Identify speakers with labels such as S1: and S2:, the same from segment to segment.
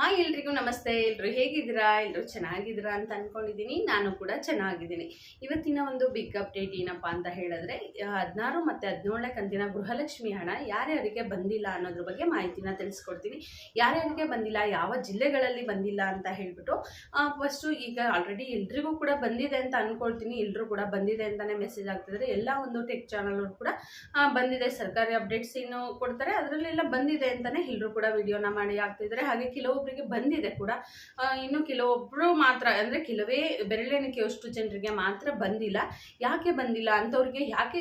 S1: Hi ಎಲ್ರಿಗೂ ನಮಸ್ತೆ. ಎಲ್ಲರೂ ಹೇಗಿದ್ದೀರಾ? ಎಲ್ಲರೂ ಚೆನ್ನಾಗಿದ್ದೀರಾ ಅಂತ ಅನ್ಕೊಂಡಿದ್ದೀನಿ. ನಾನು ಕೂಡ ಚೆನ್ನಾಗಿದ್ದೀನಿ. ಇವತ್ತಿನ ಒಂದು ಬಿಗ್ ಅಪ್ಡೇಟ್ ಏನಪ್ಪ ಅಂತ ಹೇಳಿದ್ರೆ ಹದಿನಾರು ಮತ್ತು ಹದಿನೇಳನೇ ಕಂತಿನ ಗೃಹಲಕ್ಷ್ಮಿ ಹಣ ಯಾರ್ಯಾರಿಗೆ ಬಂದಿಲ್ಲ ಅನ್ನೋದ್ರ ಬಗ್ಗೆ ಮಾಹಿತಿನ ತಿಳಿಸ್ಕೊಡ್ತೀನಿ. ಯಾರ್ಯಾರಿಗೆ ಬಂದಿಲ್ಲ, ಯಾವ ಜಿಲ್ಲೆಗಳಲ್ಲಿ ಬಂದಿಲ್ಲ ಅಂತ ಹೇಳ್ಬಿಟ್ಟು ಫಸ್ಟು ಈಗ ಆಲ್ರೆಡಿ ಎಲ್ರಿಗೂ ಕೂಡ ಬಂದಿದೆ ಅಂತ ಅಂದ್ಕೊಳ್ತೀನಿ ಎಲ್ಲರೂ ಕೂಡ ಬಂದಿದೆ ಅಂತಲೇ ಮೆಸೇಜ್ ಆಗ್ತಿದ್ರೆ ಎಲ್ಲ ಒಂದು ಟೆಕ್ ಚಾನಲ್ಗಳು ಕೂಡ ಬಂದಿದೆ. ಸರ್ಕಾರಿ ಅಪ್ಡೇಟ್ಸ್ ಏನು ಕೊಡ್ತಾರೆ. ಅದರಲ್ಲೆಲ್ಲ ಬಂದಿದೆ ಅಂತಲೇ ಎಲ್ಲರೂ ಕೂಡ ವಿಡಿಯೋನ ಮಾಡಿ ಆಗ್ತಿದ್ದಾರೆ ಹಾಗೆ ಕೆಲವೊಬ್ಬರಿಗೆ ಬಂದಿದೆ ಕೂಡ. ಇನ್ನು ಕೆಲವೊಬ್ಬರು ಮಾತ್ರ, ಅಂದರೆ ಕೆಲವೇ ಬೆರಳೆಣಿಕೆಯಷ್ಟು ಜನರಿಗೆ ಮಾತ್ರ ಬಂದಿಲ್ಲ. ಯಾಕೆ ಬಂದಿಲ್ಲ? ಅಂಥವ್ರಿಗೆ ಯಾಕೆ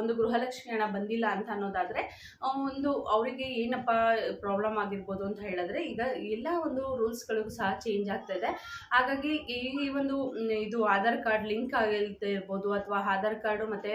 S1: ಒಂದು ಗೃಹಲಕ್ಷ್ಮಿ ಹಣ ಬಂದಿಲ್ಲ ಅಂತ ಅನ್ನೋದಾದರೆ ಒಂದು ಅವರಿಗೆ ಏನಪ್ಪ ಪ್ರಾಬ್ಲಮ್ ಆಗಿರ್ಬೋದು ಅಂತ ಹೇಳಿದ್ರೆ, ಈಗ ಎಲ್ಲ ಒಂದು ರೂಲ್ಸ್ಗಳಿಗೂ ಸಹ ಚೇಂಜ್ ಆಗ್ತಾ ಇದೆ. ಹಾಗಾಗಿ ಈ ಒಂದು ಇದು ಆಧಾರ್ ಕಾರ್ಡ್ ಲಿಂಕ್ ಆಗಿರ್ತಾ ಇರ್ಬೋದು ಅಥವಾ ಆಧಾರ್ ಕಾರ್ಡು ಮತ್ತು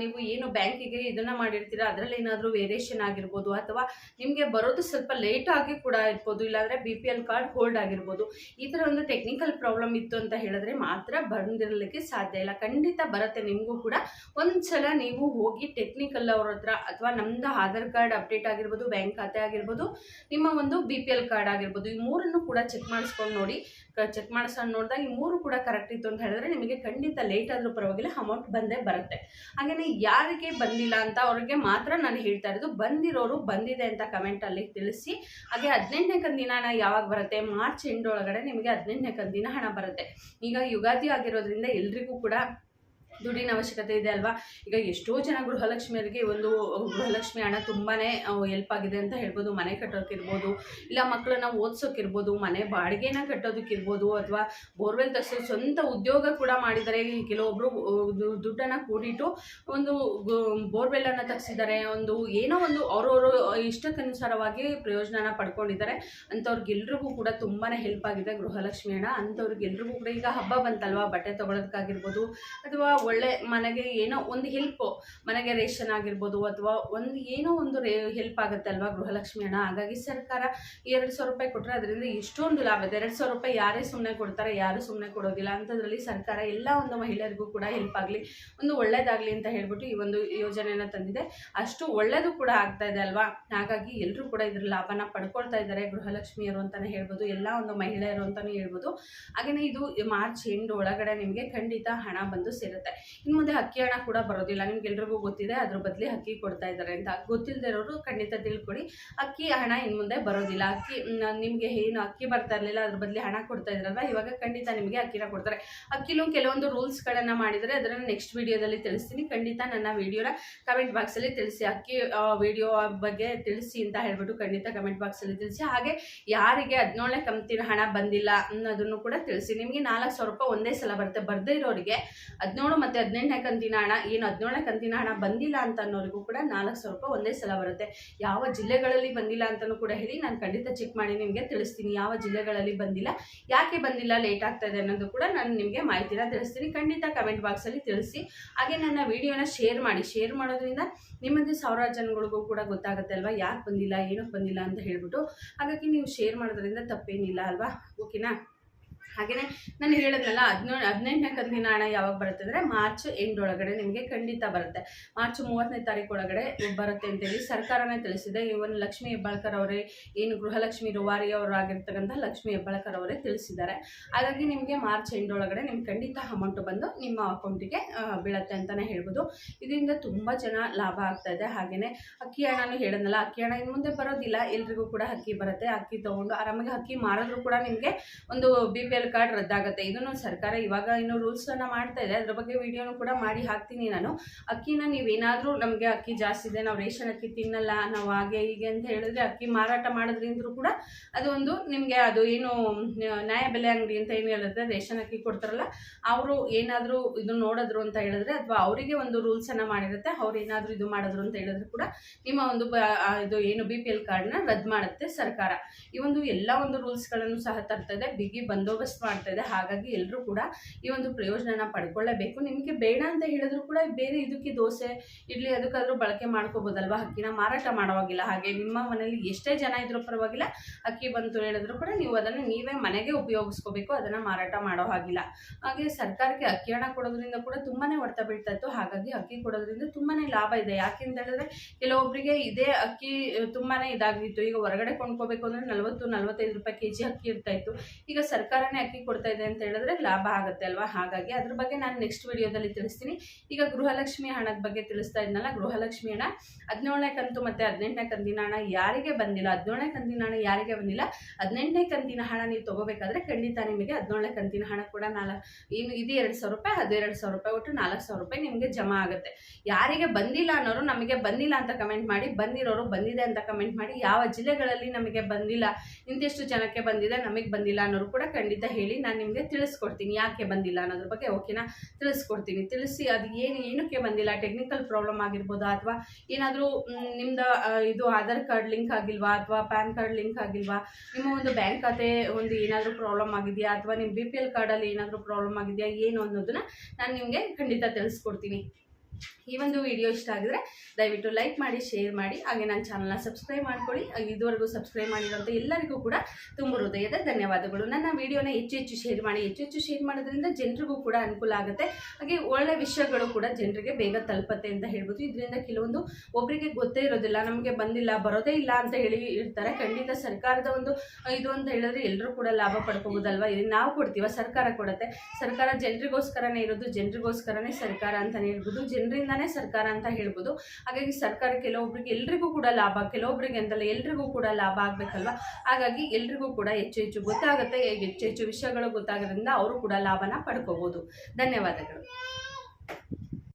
S1: ನೀವು ಏನು ಬ್ಯಾಂಕಿಗೆ ಇದನ್ನು ಮಾಡಿರ್ತೀರ, ಅದರಲ್ಲಿ ಏನಾದರೂ ವೇರಿಯೇಷನ್ ಆಗಿರ್ಬೋದು ಅಥವಾ ನಿಮಗೆ ಬರೋದು ಸ್ವಲ್ಪ ಲೇಟ್ ಆಗಿ ಕೂಡ ಇರ್ಬೋದು, ಇಲ್ಲಾಂದರೆ B P L card hold ಆಗಿರ್ಬೋದು. ಈ ಥರ ಒಂದು ಟೆಕ್ನಿಕಲ್ ಪ್ರಾಬ್ಲಮ್ ಇತ್ತು ಅಂತ ಹೇಳಿದ್ರೆ ಮಾತ್ರ ಬಂದಿರಲಿಕ್ಕೆ ಸಾಧ್ಯ ಇಲ್ಲ. ಖಂಡಿತ ಬರುತ್ತೆ. ನಿಮಗೂ ಕೂಡ ಒಂದ್ಸಲ ನೀವು ಹೋಗಿ ಟೆಕ್ನಿಕಲ್ ಅವ್ರ ಹತ್ರ ಅಥವಾ ನಮ್ದು ಆಧಾರ್ ಕಾರ್ಡ್ ಅಪ್ಡೇಟ್ ಆಗಿರ್ಬೋದು ಬ್ಯಾಂಕ್ ಖಾತೆ ಆಗಿರ್ಬೋದು, ನಿಮ್ಮ ಒಂದು ಬಿ ಪಿ ಎಲ್ ಕಾರ್ಡ್ ಆಗಿರ್ಬೋದು, ಈ ಮೂರನ್ನು ಕೂಡ ಚೆಕ್ ಮಾಡಿಸ್ಕೊಂಡು ನೋಡಿ ಚೆಕ್ ಮಾಡಿಸ್ಕೊಂಡು ನೋಡಿದಾಗ ಈ ಮೂರು ಕೂಡ ಕರೆಕ್ಟ್ ಇತ್ತು ಅಂತ ಹೇಳಿದ್ರೆ ನಿಮಗೆ ಖಂಡಿತ ಲೇಟ್ ಆದರೂ ಪರವಾಗಿಲ್ಲ ಅಮೌಂಟ್ ಬಂದೇ ಬರುತ್ತೆ. ಹಾಗೆಯೇ ಯಾರಿಗೆ ಬಂದಿಲ್ಲ ಅಂತ ಅವ್ರಿಗೆ ಮಾತ್ರ ನಾನು ಹೇಳ್ತಾ ಇರೋದು, ಬಂದಿರೋರು ಬಂದಿದೆ ಅಂತ ಕಮೆಂಟಲ್ಲಿ ತಿಳಿಸಿ. ಹಾಗೆ ಹದಿನೆಂಟನೇ ಹಣ ಯಾವಾಗ ಬರುತ್ತೆ? ಮಾರ್ಚ್ ಎಂಡ್ ಒಳಗಡೆ ನಿಮಗೆ ಹದಿನೆಂಟನೇ ಕಂದಿನ ಹಣ ಬರುತ್ತೆ. ಈಗ ಯುಗಾದಿ ಆಗಿರೋದ್ರಿಂದ ಎಲ್ರಿಗೂ ಕೂಡ ದುಡ್ಡಿನ ಅವಶ್ಯಕತೆ ಇದೆ ಅಲ್ವಾ? ಈಗ ಎಷ್ಟೋ ಜನ ಗೃಹಲಕ್ಷ್ಮಿಯರಿಗೆ ಒಂದು ಗೃಹಲಕ್ಷ್ಮಿ ಹಣ ತುಂಬಾ ಹೆಲ್ಪ್ ಆಗಿದೆ ಅಂತ ಹೇಳ್ಬೋದು. ಮನೆ ಕಟ್ಟೋಕ್ಕಿರ್ಬೋದು ಇಲ್ಲ ಮಕ್ಕಳನ್ನ ಓದಿಸೋಕ್ಕಿರ್ಬೋದು ಮನೆ ಬಾಡಿಗೆನ ಕಟ್ಟೋದಕ್ಕಿರ್ಬೋದು ಅಥವಾ ಬೋರ್ವೆಲ್ ತರಿಸೋ ಸ್ವಂತ ಉದ್ಯೋಗ ಕೂಡ ಮಾಡಿದ್ದಾರೆ. ಕೆಲವೊಬ್ಬರು ದುಡ್ಡನ್ನು ಕೂಡಿಟ್ಟು ಒಂದು ಬೋರ್ವೆಲ್ಲನ್ನು ತರಿಸಿದ್ದಾರೆ. ಒಂದು ಏನೋ ಒಂದು ಅವ್ರವರು ಇಷ್ಟಕ್ಕನುಸಾರವಾಗಿ ಪ್ರಯೋಜನನ ಪಡ್ಕೊಂಡಿದ್ದಾರೆ. ಅಂಥವ್ರಿಗೆಲ್ರಿಗೂ ಕೂಡ ತುಂಬಾ ಹೆಲ್ಪ್ ಆಗಿದೆ ಗೃಹಲಕ್ಷ್ಮಿ ಹಣ. ಅಂಥವ್ರಿಗೆಲ್ರಿಗೂ ಕೂಡ ಈಗ ಹಬ್ಬ ಬಂತಲ್ವಾ? ಬಟ್ಟೆ ತೊಗೊಳೋದಕ್ಕಾಗಿರ್ಬೋದು ಅಥವಾ ಒಳ್ಳೆ ಮನೆಗೆ ಏನೋ ಒಂದು ಹೆಲ್ಪ್ ಮನೆಗೆ ರೇಷನ್ ಆಗಿರ್ಬೋದು ಅಥವಾ ಒಂದು ಏನೋ ಒಂದು ರೇ ಹೆಲ್ಪ್ ಆಗುತ್ತೆ ಅಲ್ವಾ ಗೃಹಲಕ್ಷ್ಮಿ ಹಣ? ಹಾಗಾಗಿ ಸರ್ಕಾರ ಎರಡು ಸಾವಿರ ರೂಪಾಯಿ ಕೊಟ್ಟರೆ ಅದರಿಂದ ಇಷ್ಟೊಂದು ಲಾಭ ಇದೆ. ಎರಡು ಸಾವಿರ ರೂಪಾಯಿ ಯಾರೇ ಸುಮ್ಮನೆ ಕೊಡ್ತಾರೆ, ಯಾರೂ ಸುಮ್ಮನೆ ಕೊಡೋದಿಲ್ಲ. ಅಂಥದ್ರಲ್ಲಿ ಸರ್ಕಾರ ಎಲ್ಲ ಒಂದು ಮಹಿಳೆಯರಿಗೂ ಕೂಡ ಹೆಲ್ಪ್ ಆಗಲಿ, ಒಂದು ಒಳ್ಳೇದಾಗಲಿ ಅಂತ ಹೇಳ್ಬಿಟ್ಟು ಈ ಒಂದು ಯೋಜನೆನ ತಂದಿದೆ. ಅಷ್ಟು ಒಳ್ಳೇದು ಕೂಡ ಆಗ್ತಾ ಇದೆ ಅಲ್ವಾ? ಹಾಗಾಗಿ ಎಲ್ಲರೂ ಕೂಡ ಇದ್ರ ಲಾಭನ ಪಡ್ಕೊಳ್ತಾ ಇದ್ದಾರೆ ಗೃಹಲಕ್ಷ್ಮಿಯರು ಅಂತಲೇ ಹೇಳ್ಬೋದು, ಎಲ್ಲ ಒಂದು ಮಹಿಳೆಯರು ಅಂತಲೇ ಹೇಳ್ಬೋದು. ಹಾಗೆಯೇ ಇದು ಮಾರ್ಚ್ ಎಂಡ್ ಒಳಗಡೆ ನಿಮಗೆ ಖಂಡಿತ ಹಣ ಬಂದು ಸೇರುತ್ತೆ. ಇನ್ನು ಮುಂದೆ ಅಕ್ಕಿ ಹಣ ಕೂಡ ಬರೋದಿಲ್ಲ. ನಿಮ್ಗೆಲ್ರಿಗೂ ಗೊತ್ತಿದೆ, ಅದ್ರ ಬದಲಿ ಅಕ್ಕಿ ಕೊಡ್ತಾ ಇದ್ದಾರೆ ಅಂತ. ಗೊತ್ತಿಲ್ಲದೆ ಇರೋರು ಖಂಡಿತ ತಿಳ್ಕೊಡಿ ಅಕ್ಕಿ ಹಣ ಇನ್ನು ಮುಂದೆ ಬರೋದಿಲ್ಲ. ಅಕ್ಕಿ ನಿಮಗೆ ಏನು ಅಕ್ಕಿ ಬರ್ತಾ ಇರಲಿಲ್ಲ, ಅದ್ರ ಬದಲಿ ಹಣ ಕೊಡ್ತಾ ಇದ್ರಲ್ವ? ಇವಾಗ ಖಂಡಿತ ನಿಮಗೆ ಅಕ್ಕಿನ ಕೊಡ್ತಾರೆ. ಅಕ್ಕಿಲೂ ಕೆಲವೊಂದು ರೂಲ್ಸ್ಗಳನ್ನು ಮಾಡಿದರೆ ಅದನ್ನು ನೆಕ್ಸ್ಟ್ ವಿಡಿಯೋದಲ್ಲಿ ತಿಳಿಸ್ತೀನಿ. ಖಂಡಿತ ನನ್ನ ವಿಡಿಯೋನ ಕಮೆಂಟ್ ಬಾಕ್ಸಲ್ಲಿ ತಿಳಿಸಿ. ಅಕ್ಕಿ ವಿಡಿಯೋ ಬಗ್ಗೆ ತಿಳಿಸಿ ಅಂತ ಹೇಳ್ಬಿಟ್ಟು ಖಂಡಿತ ಕಮೆಂಟ್ ಬಾಕ್ಸಲ್ಲಿ ತಿಳಿಸಿ. ಹಾಗೆ ಯಾರಿಗೆ ಹದಿನೇಳನೇ ಕಂತಿನ ಹಣ ಬಂದಿಲ್ಲ ಅನ್ನೋದನ್ನು ಕೂಡ ತಿಳಿಸಿ. ನಿಮಗೆ ನಾಲ್ಕು ಸಾವಿರ ರೂಪಾಯಿ ಒಂದೇ ಸಲ ಬರುತ್ತೆ. ಬರದೇ ಇರೋರಿಗೆ ಹದಿನೇಳು ಮತ್ತು ಹದಿನೆಂಟನೇ ಕಂತಿನ ಹಣ, ಏನು ಹದಿನೇಳನೇ ಕಂತಿನ ಹಣ ಬಂದಿಲ್ಲ ಅಂತ ಅನ್ನೋರಿಗೂ ಕೂಡ ನಾಲ್ಕು ಸಾವಿರ ರೂಪಾಯಿ ಒಂದೇ ಸಲ ಬರುತ್ತೆ. ಯಾವ ಜಿಲ್ಲೆಗಳಲ್ಲಿ ಬಂದಿಲ್ಲ ಅಂತಲೂ ಕೂಡ ಹೇಳಿ ನಾನು ಖಂಡಿತ ಚೆಕ್ ಮಾಡಿ ನಿಮಗೆ ತಿಳಿಸ್ತೀನಿ. ಯಾವ ಜಿಲ್ಲೆಗಳಲ್ಲಿ ಬಂದಿಲ್ಲ, ಯಾಕೆ ಬಂದಿಲ್ಲ ಲೇಟ್ ಆಗ್ತಾ ಇದೆ ಅನ್ನೋದು ಕೂಡ ನಾನು ನಿಮಗೆ ಮಾಹಿತಿನ ತಿಳಿಸ್ತೀನಿ. ಖಂಡಿತ ಕಮೆಂಟ್ ಬಾಕ್ಸಲ್ಲಿ ತಿಳಿಸಿ. ಹಾಗೆ ನನ್ನ ವಿಡಿಯೋನ ಶೇರ್ ಮಾಡಿ. ಶೇರ್ ಮಾಡೋದ್ರಿಂದ ನಿಮ್ಮದು ಸಾವಿರಾರು ಜನಗಳಿಗೂ ಕೂಡ ಗೊತ್ತಾಗುತ್ತೆ ಅಲ್ವಾ? ಯಾಕೆ ಬಂದಿಲ್ಲ, ಏನಕ್ಕೆ ಬಂದಿಲ್ಲ ಅಂತ ಹೇಳ್ಬಿಟ್ಟು. ಹಾಗಾಗಿ ನೀವು ಶೇರ್ ಮಾಡೋದ್ರಿಂದ ತಪ್ಪೇನಿಲ್ಲ ಅಲ್ವಾ? ಓಕೆನಾ ಹಾಗೆಯೇ ನಾನು ಹೇಳಿದ್ನಲ್ಲ ಹದಿನೇಳು ಹದಿನೆಂಟನೇ ಕಂತಿನ ಹಣ ಯಾವಾಗ ಬರುತ್ತೆ ಅಂದರೆ ಮಾರ್ಚ್ ಎಂಡ್ ಒಳಗಡೆ ನಿಮಗೆ ಖಂಡಿತ ಬರುತ್ತೆ. ಮಾರ್ಚ್ ಮೂವತ್ತನೇ ತಾರೀಕು ಒಳಗಡೆ ಬರುತ್ತೆ ಅಂತೇಳಿ ಸರ್ಕಾರನೇ ತಿಳಿಸಿದೆ. ಇವನ್ ಲಕ್ಷ್ಮೀ ಹೆಬ್ಬಾಳ್ಕರ್ ಅವರೇ, ಏನು ಗೃಹಲಕ್ಷ್ಮಿ ರುವಾರಿ ಅವರಾಗಿರ್ತಕ್ಕಂಥ ಲಕ್ಷ್ಮೀ ಹೆಬ್ಬಾಳ್ಕರ್ ಅವರೇ ತಿಳಿಸಿದ್ದಾರೆ. ಹಾಗಾಗಿ ನಿಮಗೆ ಮಾರ್ಚ್ ಎಂಡ್ ಒಳಗಡೆ ನಿಮ್ಗೆ ಖಂಡಿತ ಅಮೌಂಟ್ ಬಂದು ನಿಮ್ಮ ಅಕೌಂಟಿಗೆ ಬೀಳತ್ತೆ ಅಂತಲೇ ಹೇಳ್ಬೋದು. ಇದರಿಂದ ತುಂಬ ಜನ ಲಾಭ ಆಗ್ತಾ ಇದೆ. ಹಾಗೆಯೇ ಅಕ್ಕಿ ಹಣನೂ ಹೇಳಿದ್ನಲ್ಲ, ಅಕ್ಕಿ ಹಣ ಇನ್ನು ಮುಂದೆ ಬರೋದಿಲ್ಲ. ಎಲ್ರಿಗೂ ಕೂಡ ಅಕ್ಕಿ ಬರುತ್ತೆ. ಅಕ್ಕಿ ತೊಗೊಂಡು ಆರಾಮಾಗಿ ಅಕ್ಕಿ ಮಾರಿದ್ರು ಕೂಡ ನಿಮಗೆ ಒಂದು ಬಿ ಎಲ್ ಕಾರ್ಡ್ ರದ್ದಾಗುತ್ತೆ. ಇದನ್ನು ಸರ್ಕಾರ ಇವಾಗ ಇನ್ನು ರೂಲ್ಸನ್ನು ಮಾಡ್ತಾ ಇದೆ. ಅದ್ರ ಬಗ್ಗೆ ವಿಡಿಯೋನು ಕೂಡ ಮಾಡಿ ಹಾಕ್ತೀನಿ ನಾನು. ಅಕ್ಕಿನ ನೀವೇನಾದರೂ ನಮಗೆ ಅಕ್ಕಿ ಜಾಸ್ತಿ ಇದೆ, ನಾವು ರೇಷನ್ ಅಕ್ಕಿ ತಿನ್ನಲ್ಲ, ನಾವು ಹಾಗೆ ಹೀಗೆ ಅಂತ ಹೇಳಿದ್ರೆ ಅಕ್ಕಿ ಮಾರಾಟ ಮಾಡೋದ್ರಿಂದ್ರೂ ಕೂಡ ಅದು ಒಂದು ನಿಮಗೆ ಅದು ಏನು ನ್ಯಾಯ ಬೆಲೆ ಅಂಗಡಿ ಅಂತ ಏನು ಹೇಳಿದ್ರೆ ರೇಷನ್ ಅಕ್ಕಿ ಕೊಡ್ತಾರಲ್ಲ, ಅವರು ಏನಾದರೂ ಇದು ನೋಡಿದ್ರು ಅಂತ ಹೇಳಿದ್ರೆ ಅಥವಾ ಅವರಿಗೆ ಒಂದು ರೂಲ್ಸನ್ನು ಮಾಡಿರುತ್ತೆ. ಅವ್ರು ಏನಾದರೂ ಇದು ಮಾಡಿದ್ರು ಅಂತ ಹೇಳಿದ್ರು ಕೂಡ ನಿಮ್ಮ ಒಂದು ಇದು ಏನು ಬಿ ಪಿ ಎಲ್ ಕಾರ್ಡ್ನ ರದ್ದು ಮಾಡುತ್ತೆ ಸರ್ಕಾರ. ಈ ಒಂದು ಎಲ್ಲ ಒಂದು ರೂಲ್ಸ್ಗಳನ್ನು ಸಹ ತರ್ತದೆ ಬಿಗಿ ಬಂದೋಬಸ್ತ್ ಫೋಕಸ್ ಮಾಡ್ತಾ ಇದೆ. ಹಾಗಾಗಿ ಎಲ್ಲರೂ ಕೂಡ ಈ ಒಂದು ಪ್ರಯೋಜನನ ಪಡ್ಕೊಳ್ಳೇಬೇಕು. ನಿಮಗೆ ಬೇಡ ಅಂತ ಹೇಳಿದ್ರು ಕೂಡ ಬೇರೆ ಇದಕ್ಕೆ ದೋಸೆ, ಇಡ್ಲಿ ಅದಕ್ಕಾದ್ರೂ ಬಳಕೆ ಮಾಡ್ಕೋಬೋದಲ್ವಾ? ಅಕ್ಕಿನ ಮಾರಾಟ ಮಾಡೋವಾಗಿಲ್ಲ. ಹಾಗೆ ನಿಮ್ಮ ಮನೇಲಿ ಎಷ್ಟೇ ಜನ ಇದ್ರೂ ಪರವಾಗಿಲ್ಲ. ಅಕ್ಕಿ ಬಂತು ಹೇಳಿದ್ರು ಕೂಡ ನೀವು ಅದನ್ನು ನೀವೇ ಮನೆಗೆ ಉಪಯೋಗಿಸ್ಕೋಬೇಕು. ಅದನ್ನು ಮಾರಾಟ ಮಾಡೋ ಹಾಗಿಲ್ಲ. ಹಾಗೆ ಸರ್ಕಾರಕ್ಕೆ ಅಕ್ಕಿ ಹಣ ಕೊಡೋದ್ರಿಂದ ಕೂಡ ತುಂಬಾ ಹೊಡೆತ ಬೀಳ್ತಾ ಇತ್ತು. ಹಾಗಾಗಿ ಅಕ್ಕಿ ಕೊಡೋದ್ರಿಂದ ತುಂಬಾ ಲಾಭ ಇದೆ. ಯಾಕೆ ಅಂತ ಹೇಳಿದ್ರೆ ಕೆಲವೊಬ್ಬರಿಗೆ ಇದೇ ಅಕ್ಕಿ ತುಂಬಾ ಇದಾಗಿತ್ತು ಈಗ ಹೊರಗಡೆ ಕೊಂಡ್ಕೋಬೇಕು ಅಂದರೆ ನಲವತ್ತು, ನಲವತ್ತೈದು ರೂಪಾಯಿ ಕೆ ಜಿ ಅಕ್ಕಿ ಇರ್ತಾ ಇತ್ತು. ಈಗ ಸರ್ಕಾರನೇ ಅಕ್ಕಿ ಕೊಡ್ತಾ ಇದೆ ಅಂತ ಹೇಳಿದ್ರೆ ಲಾಭ ಆಗುತ್ತೆ ಅಲ್ವಾ? ಹಾಗಾಗಿ ಅದ್ರ ಬಗ್ಗೆ ನಾನು ನೆಕ್ಸ್ಟ್ ವಿಡಿಯೋದಲ್ಲಿ ತಿಳಿಸ್ತೀನಿ. ಈಗ ಗೃಹಲಕ್ಷ್ಮಿ ಹಣದ ಬಗ್ಗೆ ತಿಳಿಸ್ತಾ ಇದ್ನಲ್ಲ, ಗೃಹಲಕ್ಷ್ಮಿ ಹಣ. ಹದಿನೇಳನೇ ಕಂತು ಮತ್ತು ಹದಿನೆಂಟನೇ ಕಂತಿನ ಹಣ ಯಾರಿಗೆ ಬಂದಿಲ್ಲ? ಹದಿನೇಳನೇ ಕಂತಿನ ಹಣ ಯಾರಿಗೆ ಬಂದಿಲ್ಲ? ಹದಿನೆಂಟನೇ ಕಂತಿನ ಹಣ ನೀವು ತಗೋಬೇಕಾದ್ರೆ ಖಂಡಿತ ನಿಮಗೆ ಹದಿನೇಳನೇ ಕಂತಿನ ಹಣ ಕೂಡ ನಾಲ್ಕು ಏನು ಇದು ಎರಡು ಸಾವಿರ ರೂಪಾಯಿ ಹದಿನೆರಡು ಸಾವಿರ ರೂಪಾಯಿ ಒಟ್ಟು ನಾಲ್ಕು ಸಾವಿರ ರೂಪಾಯಿ ನಿಮಗೆ ಜಮಾ ಆಗುತ್ತೆ. ಯಾರಿಗೆ ಬಂದಿಲ್ಲ ಅನ್ನೋರು ನಮಗೆ ಬಂದಿಲ್ಲ ಅಂತ ಕಮೆಂಟ್ ಮಾಡಿ, ಬಂದಿರೋರು ಬಂದಿದೆ ಅಂತ ಕಮೆಂಟ್ ಮಾಡಿ, ಯಾವ ಜಿಲ್ಲೆಗಳಲ್ಲಿ ನಮಗೆ ಬಂದಿಲ್ಲ, ಇಂತಿಷ್ಟು ಜನಕ್ಕೆ ಬಂದಿದೆ, ನಮಗೆ ಬಂದಿಲ್ಲ ಅನ್ನೋರು ಕೂಡ ಖಂಡಿತ ಹೇಳಿ ನಾನು ನಿಮಗೆ ತಿಳಿಸ್ಕೊಡ್ತೀನಿ. ಯಾಕೆ ಬಂದಿಲ್ಲ ಅನ್ನೋದ್ರ ಬಗ್ಗೆ ಓಕೆನಾ ತಿಳಿಸ್ಕೊಡ್ತೀನಿ. ತಿಳಿಸಿ ಅದು ಏನು, ಏನಕ್ಕೆ ಬಂದಿಲ್ಲ? ಟೆಕ್ನಿಕಲ್ ಪ್ರಾಬ್ಲಮ್ ಆಗಿರ್ಬೋದಾ ಅಥವಾ ಏನಾದರೂ ನಿಮ್ದು ಇದು ಆಧಾರ್ ಕಾರ್ಡ್ ಲಿಂಕ್ ಆಗಿಲ್ವಾ ಅಥವಾ ಪ್ಯಾನ್ ಕಾರ್ಡ್ ಲಿಂಕ್ ಆಗಿಲ್ವಾ? ನಿಮ್ಮ ಒಂದು ಬ್ಯಾಂಕ್ ಖಾತೆ ಒಂದು ಏನಾದರೂ ಪ್ರಾಬ್ಲಮ್ ಆಗಿದೆಯಾ ಅಥವಾ ನಿಮ್ಮ ಬಿ ಪಿ ಎಲ್ ಕಾರ್ಡಲ್ಲಿ ಏನಾದರೂ ಪ್ರಾಬ್ಲಮ್ ಆಗಿದೆಯಾ ಏನು ಅನ್ನೋದನ್ನ ನಾನು ನಿಮಗೆ ಖಂಡಿತ ತಿಳಿಸ್ಕೊಡ್ತೀನಿ. ಈ ಒಂದು ವಿಡಿಯೋ ಇಷ್ಟ ಆಗಿದ್ರೆ ದಯವಿಟ್ಟು ಲೈಕ್ ಮಾಡಿ ಶೇರ್ ಮಾಡಿ, ಹಾಗೆ ನನ್ನ ಚಾನಲ್ನ ಸಬ್ಸ್ಕ್ರೈಬ್ ಮಾಡ್ಕೊಳ್ಳಿ. ಇದುವರೆಗೂ ಸಬ್ಸ್ಕ್ರೈಬ್ ಮಾಡಿರೋಂಥ ಎಲ್ಲರಿಗೂ ಕೂಡ ತುಂಬ ಹೃದಯದ ಧನ್ಯವಾದಗಳು. ನನ್ನ ವಿಡಿಯೋನ ಹೆಚ್ಚು ಹೆಚ್ಚು ಶೇರ್ ಮಾಡಿ, ಹೆಚ್ಚು ಹೆಚ್ಚು ಶೇರ್ ಮಾಡೋದ್ರಿಂದ ಜನರಿಗೂ ಕೂಡ ಅನುಕೂಲ ಆಗುತ್ತೆ. ಹಾಗೆ ಒಳ್ಳೆ ವಿಷಯಗಳು ಕೂಡ ಜನರಿಗೆ ಬೇಗ ತಲುಪತ್ತೆ ಅಂತ ಹೇಳ್ಬೋದು. ಇದರಿಂದ ಕೆಲವೊಂದು ಒಬ್ಬರಿಗೆ ಗೊತ್ತೇ ಇರೋದಿಲ್ಲ, ನಮಗೆ ಬಂದಿಲ್ಲ, ಬರೋದೇ ಇಲ್ಲ ಅಂತ ಹೇಳಿ ಇರ್ತಾರೆ. ಖಂಡಿತ ಸರ್ಕಾರದ ಒಂದು ಇದು ಅಂತ ಹೇಳಿದ್ರೆ ಎಲ್ಲರೂ ಕೂಡ ಲಾಭ ಪಡ್ಕೋಬೋದಲ್ವಾ ಇಲ್ಲಿ ನಾವು ಕೊಡ್ತೀವ, ಸರ್ಕಾರ ಕೊಡುತ್ತೆ. ಸರ್ಕಾರ ಜನರಿಗೋಸ್ಕರನೇ ಇರೋದು, ಜನರಿಗೋಸ್ಕರನೇ ಸರ್ಕಾರ ಅಂತಲೇ ಹೇಳ್ಬೋದು. ಜನರಿಂದಾನೇ ಸರ್ಕಾರ ಅಂತ ಹೇಳ್ಬೋದು. ಹಾಗಾಗಿ ಸರ್ಕಾರ ಕೆಲವೊಬ್ರಿಗೆ ಎಲ್ರಿಗೂ ಕೂಡ ಲಾಭ, ಕೆಲವೊಬ್ರಿಗೆ ಅಂತಲ್ಲ ಎಲ್ರಿಗೂ ಕೂಡ ಲಾಭ ಆಗಬೇಕಲ್ವ? ಹಾಗಾಗಿ ಎಲ್ರಿಗೂ ಕೂಡ ಹೆಚ್ಚು ಹೆಚ್ಚು ಗೊತ್ತಾಗುತ್ತೆ, ಹೆಚ್ಚು ಹೆಚ್ಚು ವಿಷಯಗಳು ಗೊತ್ತಾಗೋದ್ರಿಂದ ಅವರು ಕೂಡ ಲಾಭನ ಪಡ್ಕೋಬೋದು. ಧನ್ಯವಾದಗಳು.